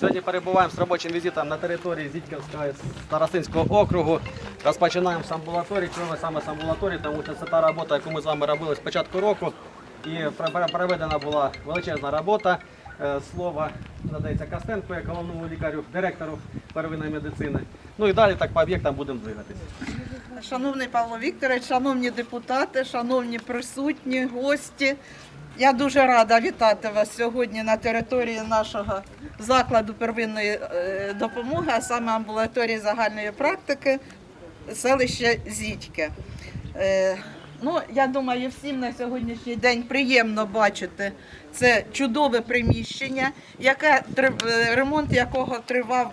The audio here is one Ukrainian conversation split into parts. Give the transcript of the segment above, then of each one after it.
Сьогодні перебуваємо з робочим візитом на території Зітьківського Старостинського округу. Розпочинаємо з амбулаторії. Чому саме з амбулаторії? Тому що це та робота, яку ми з вами робили з початку року. І пр- пр- проведена була величезна робота. Е, Слово надається Костенку, як головному лікарю, директору первинної медицини. Ну і далі так по об'єктам будемо двигатися. Шановний Павло Вікторович, шановні депутати, шановні присутні, гості. Я дуже рада вітати вас сьогодні на території нашого закладу первинної е, допомоги, а саме амбулаторії загальної практики селища Зітьке. Е, Ну, я думаю, всім на сьогоднішній день приємно бачити це чудове приміщення, яке е, ремонт якого тривав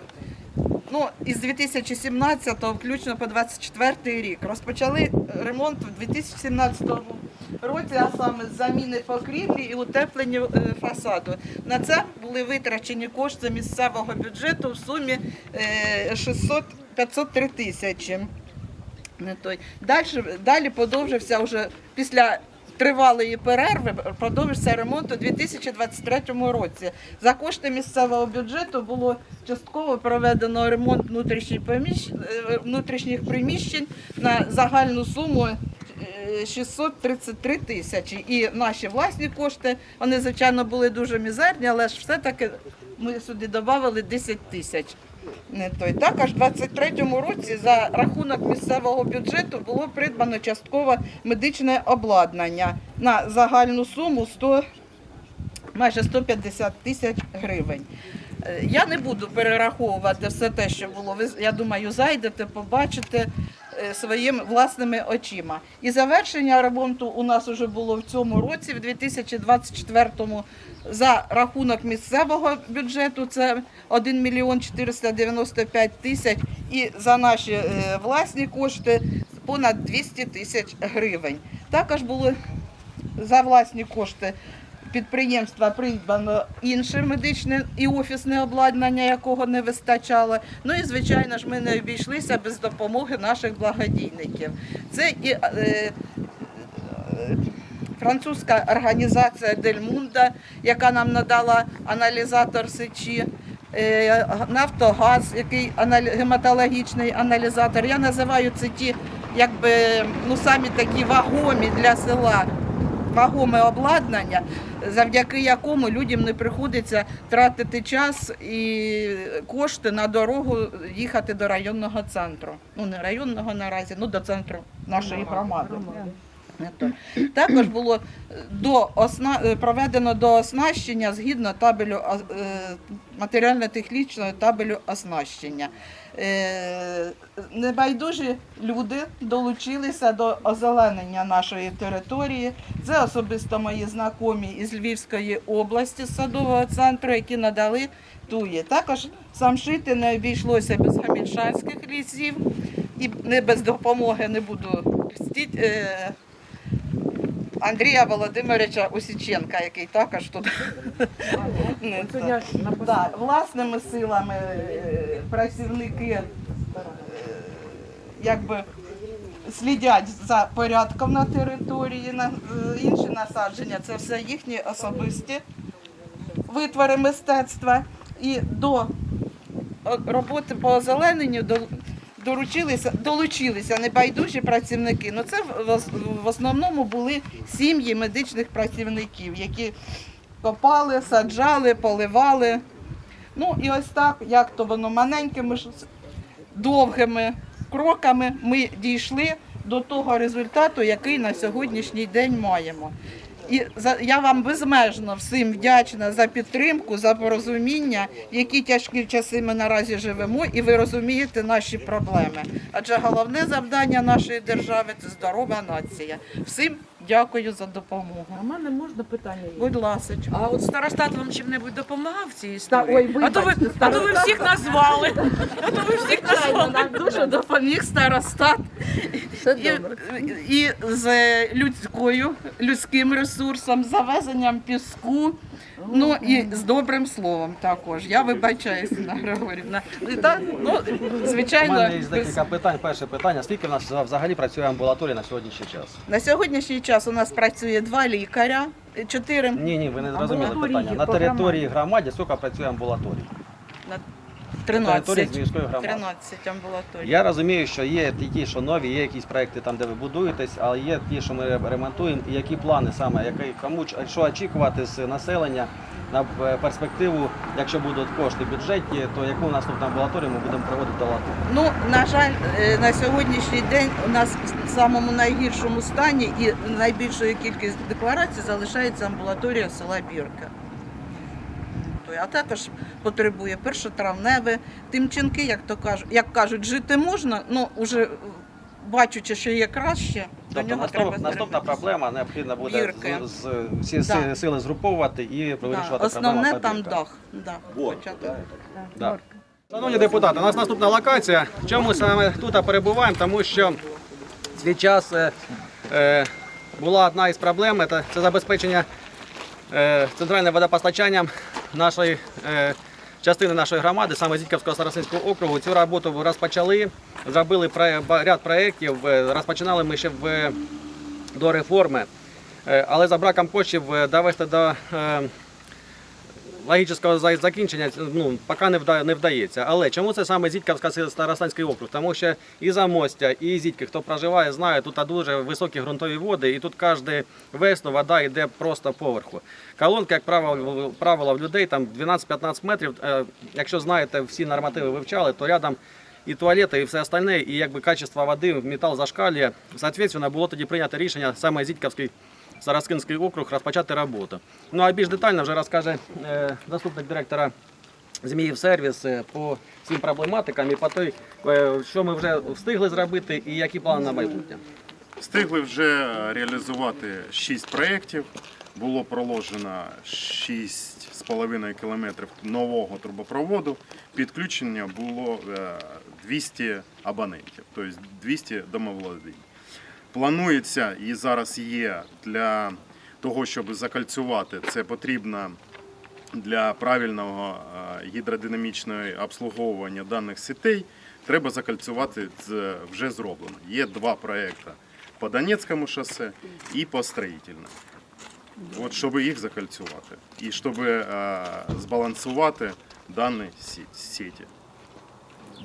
ну, із 2017 включно по 24 рік. Розпочали ремонт у 2017 році, а саме заміни покрівлі і утеплення е, фасаду. На це були витрачені кошти місцевого бюджету в сумі е, 600 503 тисячі. Далі, далі подовжився вже після тривалої перерви, продовжився ремонт у 2023 році. За кошти місцевого бюджету було частково проведено ремонт внутрішніх, е, приміщень на загальну суму е, 633 тисячі. І наші власні кошти, вони, звичайно, були дуже мізерні, але ж все-таки ми сюди додали 10 тисяч. Не той. Також в 23-му році за рахунок місцевого бюджету було придбано частково медичне обладнання на загальну суму 100, майже 150 тисяч гривень. Е, Я не буду перераховувати все те, що було. Ви, я думаю, зайдете, побачите своїми власними очима. І завершення ремонту у нас вже було в цьому році, в 2024-му, за рахунок місцевого бюджету це 1 мільйон 495 тисяч, і за наші е, власні кошти понад 200 тисяч гривень. Також були за власні кошти підприємства придбано інше медичне і офісне обладнання, якого не вистачало. Ну і звичайно ж, ми не обійшлися без допомоги наших благодійників. Це і е, е, французька організація Дельмунда, яка нам надала аналізатор сечі. е, Нафтогаз, який гематологічний аналізатор. Я називаю це ті, якби ну самі такі вагомі для села вагоме обладнання, завдяки якому людям не приходиться тратити час і кошти на дорогу їхати до районного центру. Ну не районного наразі, ну до центру нашої громади. Також було е, до осна... е, проведено до оснащення згідно табелю е, матеріально-технічного табелю оснащення. Е, Небайдужі люди долучилися до озеленення нашої території. Це особисто мої знайомі із Львівської області з садового центру, які надали туї. Також самшити не обійшлося без гамільшанських лісів і не без допомоги не буду е, Андрія Володимировича Осіченка, який також тут. Власними силами е, працівники е, якби слідять за порядком на території, на е, інші насадження це все їхні особисті витвори мистецтва. І до роботи по озелененню доручилися, долучилися небайдужі працівники. Ну це в, основному були сім'ї медичних працівників, які копали, саджали, поливали. Ну і ось так, як то воно маленькими довгими кроками ми дійшли до того результату, який на сьогоднішній день маємо. І за я вам безмежно всім вдячна за підтримку, за порозуміння, які тяжкі часи ми наразі живемо, і ви розумієте наші проблеми. Адже головне завдання нашої держави це здорова нація. Всім дякую за допомогу. А в мене можна питання є? Будь ласка. А от старостат вам чим-небудь допомагав в цій Та, історії? ой, а, то ви, вибачте, а то ви всіх назвали. А то ви всіх назвали. Нам дуже допоміг старостат і, і з людською, людським ресурсом, завезенням піску, ну і з добрим словом також. Я вибачаюся, Інна Григорівна. І так, ну, У звичайно, мене є без- декілька питань. Перше питання: скільки в нас взагалі працює амбулаторія на сьогоднішній час? на сьогоднішній час у нас працює два лікаря, чотири Ні, ні, ви не зрозуміли Амбулаторії питання. На території громади скільки працює амбулаторій? на Території 13. з міської громади. 13 амбулаторій. Я розумію, що є ті, що нові, є якісь проекти там, де ви будуєтесь, але є ті, що ми ремонтуємо, і які плани саме, які, кому що очікувати з населення на е, перспективу, якщо будуть кошти в бюджеті, то яку наступну амбулаторію ми будемо проводити до ладу. Ну, на жаль, е, на сьогоднішній день у нас в самому найгіршому стані і найбільшою кількість декларацій залишається амбулаторія села Бірка. А також потребує першотравневе, тимчинки, як то кажуть, як кажуть, жити можна, ну вже бачучи, що є краще, до Тобто нього наступ, треба наступна проблема необхідно буде Бірки. з, з, всі Да. сили згруповувати і Да, вирішувати Основне проблему. там дах. Да, почати. Да. Шановні депутати, у нас наступна локація. Чому саме тут перебуваємо? Тому що свій час е, е, була одна із проблем це, це забезпечення е, центральним водопостачанням нашої е, частини нашої громади, саме Зітьківського Старосинського округу. Цю роботу розпочали, зробили ряд проєктів. е, Розпочинали ми ще в, до реформи, Е, але за браком коштів довести до. Логічного закінчення ну, поки не, вда, не вдається. Але чому це саме Зітьківська Старостанський округ? Тому що і Замостя, і Зітьки, хто проживає, знає, тут дуже високі ґрунтові води, і тут кожну весну вода йде просто поверху. Колонка, як правило, правило в людей там 12-15 метрів. Е, Якщо знаєте, всі нормативи вивчали, то рядом і туалети, і все остальне, і якби качество води, метал зашкалює. Соответственно, було тоді прийнято рішення саме Зітьківський Сараскинський округ розпочати роботу. Ну а більш детально вже розкаже е, заступник директора Зміїв сервіс е, по всім проблематикам і по той, е, що ми вже встигли зробити і які плани на майбутнє. Встигли вже реалізувати 6 проєктів. Було проложено 6,5 кілометрів нового трубопроводу. Підключення було е, 200 абонентів, тобто 200 домоволодінь. Планується і зараз є для того, щоб закальцювати, це потрібно для правильного е, гідродинамічного обслуговування даних сітей треба закальцювати вже зроблено. Є два проекти по Донецькому шосе і по строїтельному. От щоб їх закальцювати і щоб е, збалансувати дані сі- сіті.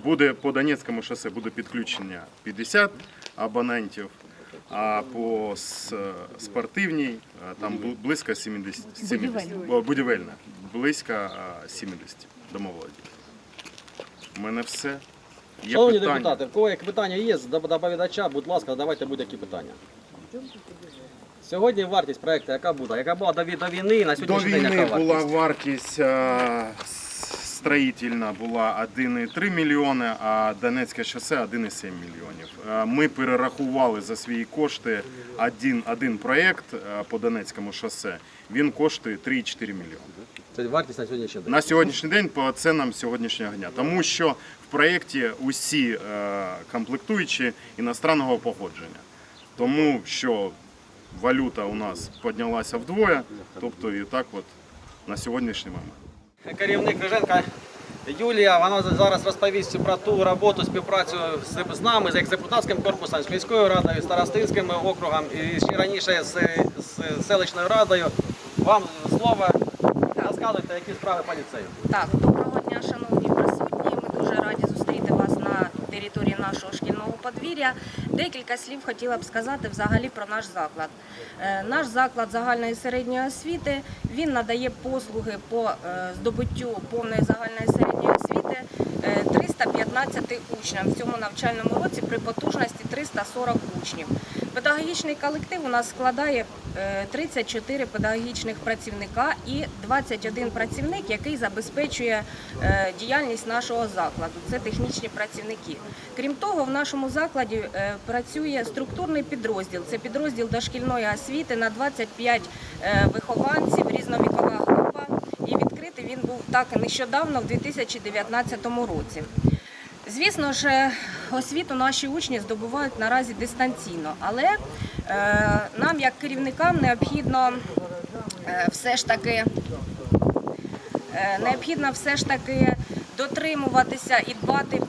Буде по Донецькому шосе буде підключення 50 абонентів, а по спортивній е, там близько 70, 70 О, будівельна, близько е, 70 домоволодів. У мене все. Є Шановні питання? депутати, в кого які питання є до доповідача, будь ласка, давайте будь-які питання. Сьогодні вартість проекту яка буде? Яка була до, війни і на сьогоднішній день До війни яка була вартість? Строїтельна була 1,3 мільйони, а Донецьке шосе 1,7 мільйонів. Е, Ми перерахували за свої кошти один, один проєкт е, по Донецькому шосе. Він коштує 3,4 мільйони. Це вартість на сьогоднішній день. На сьогоднішній день по ценам сьогоднішнього дня. Тому що в проєкті усі е, комплектуючі іностранного походження. Тому що валюта у нас піднялася вдвоє, тобто і так от на сьогоднішній момент. Керівник Риженка Юлія, вона зараз розповість про ту роботу, співпрацю з, нами, з депутатським корпусом, з міською радою, з Старостинським округом і ще раніше з, з селищною радою. Вам слово. Розказуйте, які справи поліцею. Так, доброго дня, шановні присутні. Ми дуже раді зустріти вас на території нашого шкільного подвір'я. Декілька слів хотіла б сказати взагалі про наш заклад. Е, Наш заклад загальної середньої освіти він надає послуги по е, здобуттю повної загальної середньої освіти е, 315 учням в цьому навчальному році при потужності 340 учнів. Педагогічний колектив у нас складає е, 34 педагогічних працівника і 21 працівник, який забезпечує е, діяльність нашого закладу. Це технічні працівники. Крім того, в нашому закладі е, працює структурний підрозділ. Це підрозділ дошкільної освіти на 25 е, вихованців, різновікова група. І відкритий він був так нещодавно, в 2019 році. Звісно ж, освіту наші учні здобувають наразі дистанційно, але е, нам, як керівникам, необхідно е, все ж таки е, необхідно все ж таки дотримуватися і дбати,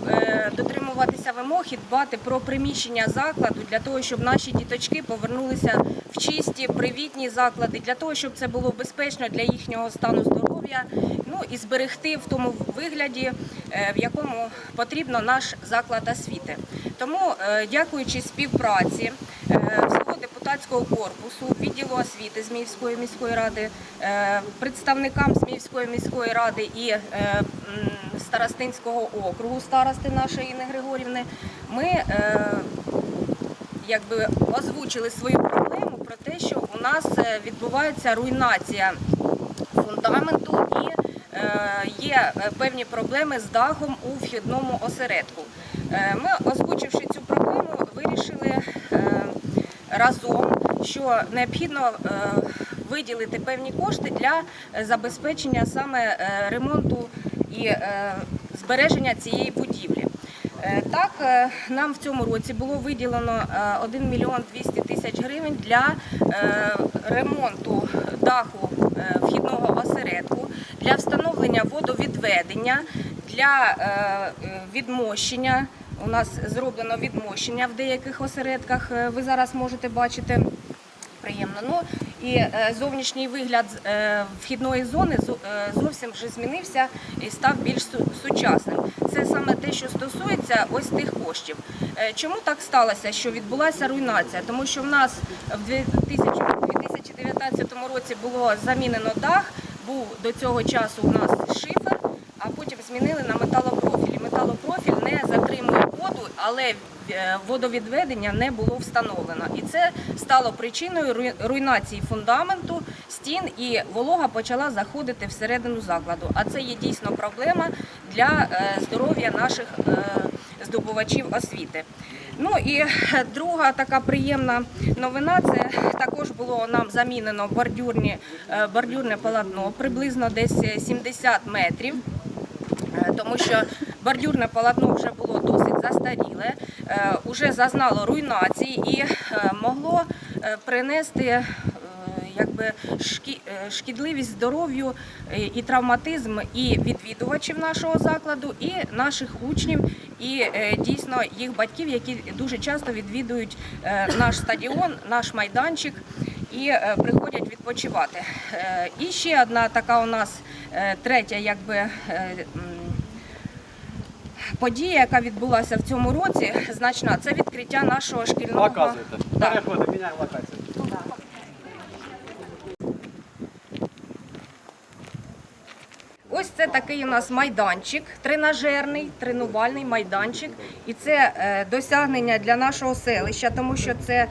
дотримуватися вимог і дбати про приміщення закладу для того, щоб наші діточки повернулися в чисті, привітні заклади, для того, щоб це було безпечно для їхнього стану здоров'я. Подвір'я, ну і зберегти в тому вигляді, е, в якому потрібно наш заклад освіти. Тому, е, дякуючи співпраці е, всього депутатського корпусу, відділу освіти Зміївської міської ради, представникам Зміївської міської ради і Старостинського округу старости нашої Інни Григорівни, ми якби озвучили свою проблему про те, що у нас відбувається руйнація фундаменту і е, є е, певні проблеми з дахом у вхідному осередку. Е, Ми, озвучивши цю проблему, вирішили разом, що необхідно виділити певні кошти для забезпечення саме ремонту і збереження цієї будівлі. Так, нам в цьому році було виділено е, 1 мільйон 200 тисяч гривень для ремонту даху вхідного осередку, для встановлення водовідведення, для е, е, відмощення. У нас зроблено відмощення в деяких осередках, е, ви зараз можете бачити. Приємно. Ну і е, зовнішній вигляд е, вхідної зони е, зовсім вже змінився і став більш сучасним. Це саме те, що стосується ось тих коштів. Е, чому так сталося, що відбулася руйнація? Тому що в нас в 2000 2019 році було замінено дах, був до цього часу у нас шифер, а потім змінили на металопрофіль. Металопрофіль не затримує воду, але е, водовідведення не було встановлено. І це стало причиною руйнації фундаменту, стін, і волога почала заходити всередину закладу. А це є дійсно проблема для е, здоров'я наших е, здобувачів освіти. Ну і е, друга така приємна новина це також було нам замінено бордюрні, е, бордюрне полотно приблизно десь е, 70 метрів. Е, тому що бордюрне полотно вже було досить застаріле, е, уже зазнало руйнації і могло принести якби шкідливість здоров'ю і травматизм і відвідувачів нашого закладу, і наших учнів, і е, дійсно їх батьків, які дуже часто відвідують е, наш стадіон, наш майданчик і е, приходять відпочивати. І ще одна така у нас третя, якби. Подія, яка відбулася в цьому році, значна, це відкриття нашого шкільного Показуйте. Да. Переходимо, міняємо локацію. Ось це такий у нас майданчик, тренажерний, тренувальний майданчик. І це е, досягнення для нашого селища, тому що це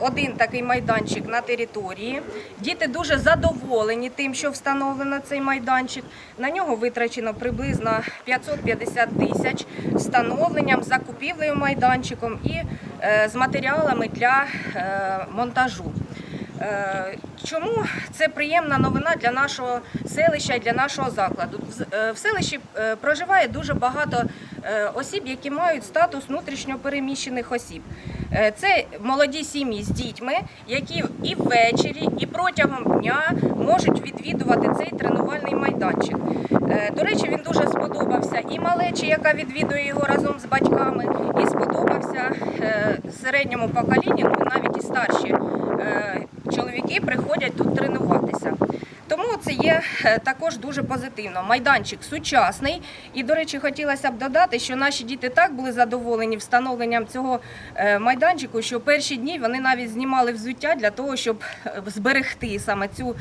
один такий майданчик на території. Діти дуже задоволені тим, що встановлено цей майданчик. На нього витрачено приблизно 550 тисяч встановленням, закупівлею майданчиком і е, з матеріалами для е, монтажу. Е, Чому це приємна новина для нашого селища і для нашого закладу? В- е, селищі е, проживає дуже багато осіб, які мають статус внутрішньопереміщених осіб. Е, Це молоді сім'ї з дітьми, які і ввечері, і протягом дня можуть відвідувати цей тренувальний майданчик. До речі, він дуже сподобався і малечі, яка відвідує його разом з батьками, і сподобався середньому поколінню, ну навіть і старші чоловіки приходять тут тренуватися. Тому це є е, також дуже позитивно. Майданчик сучасний. І, до речі, хотілося б додати, що наші діти так були задоволені встановленням цього е, майданчику, що перші дні вони навіть знімали взуття для того, щоб е, зберегти саме цю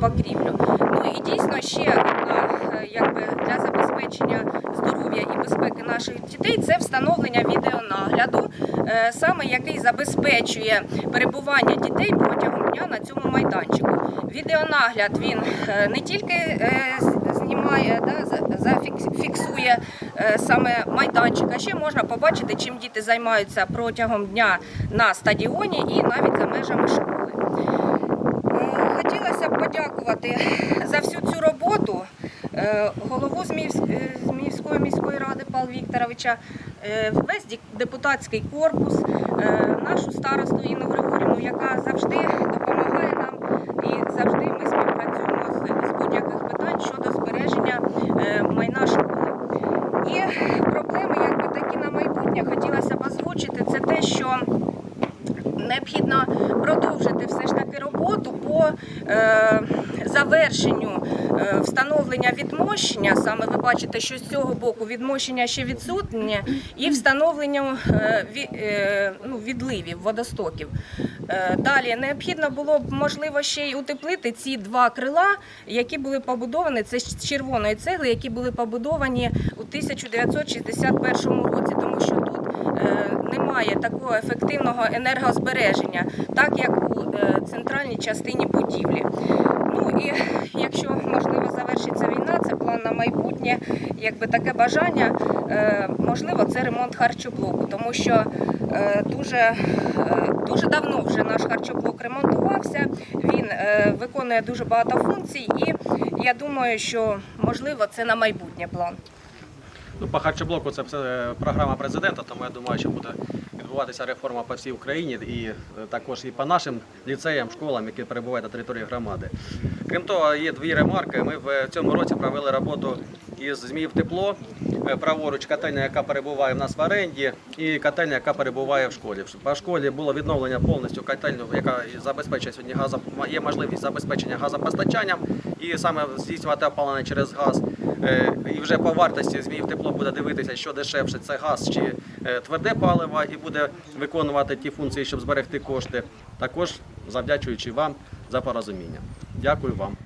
покрівлю. Ну і дійсно ще одна, якби для забезпечення здоров'я і безпеки наших дітей це встановлення відеонагляду, е, саме який забезпечує перебування дітей протягом дня на цьому майданчику. Відеонагляд він е, не тільки е, знімає, да, за- зафікс- фіксує е, саме майданчик, а ще можна побачити, чим діти займаються протягом дня на стадіоні і навіть за межами школи. Хотілося б подякувати за всю цю роботу голову Зміївсь- е, Зміївської міської ради Павла Вікторовича, е, весь депутатський корпус, е, нашу старосту Інну Григорівну, яка завжди допомагає нам і завжди ми співпрацюємо з, будь-яких питань щодо збереження е, майна школи. І проблеми, якби такі на майбутнє, хотілося б озвучити, це те, що необхідно продовжити все ж таки роботу по завершенню е, встановлення. відмощення, саме ви бачите, що з цього боку відмощення ще відсутнє, і встановлення е, е, ну, відливів, водостоків. Далі необхідно було б можливо ще й утеплити ці два крила, які були побудовані. Це з червоної цегли, які були побудовані у 1961 році, тому що тут немає такого ефективного енергозбереження, так як у центральній частині будівлі. Ну і якщо можливо завершиться війна, це план на майбутнє, якби таке бажання, е, можливо, це ремонт харчоблоку, тому що е, дуже, е, дуже давно вже наш харчоблок ремонтувався. Він виконує дуже багато функцій, і я думаю, що можливо це на майбутнє план. Ну, по харчоблоку це програма президента, тому я думаю, що буде відбуватися реформа по всій Україні і е, також і по нашим ліцеям, школам, які перебувають на території громади. Крім того, є дві ремарки. Ми в цьому році провели роботу із Зміїв тепло, е, праворуч котельня, яка перебуває в нас в оренді, і котельня, яка перебуває в школі. По школі було відновлення повністю котельню, яка забезпечує сьогодні газо, є можливість забезпечення газопостачанням і саме здійснювати опалення через газ. Е, І вже по вартості Зміїв тепло буде дивитися, що дешевше це газ чи е, тверде паливо, і буде виконувати ті функції, щоб зберегти кошти. Також завдячуючи вам за порозуміння. Дякую вам.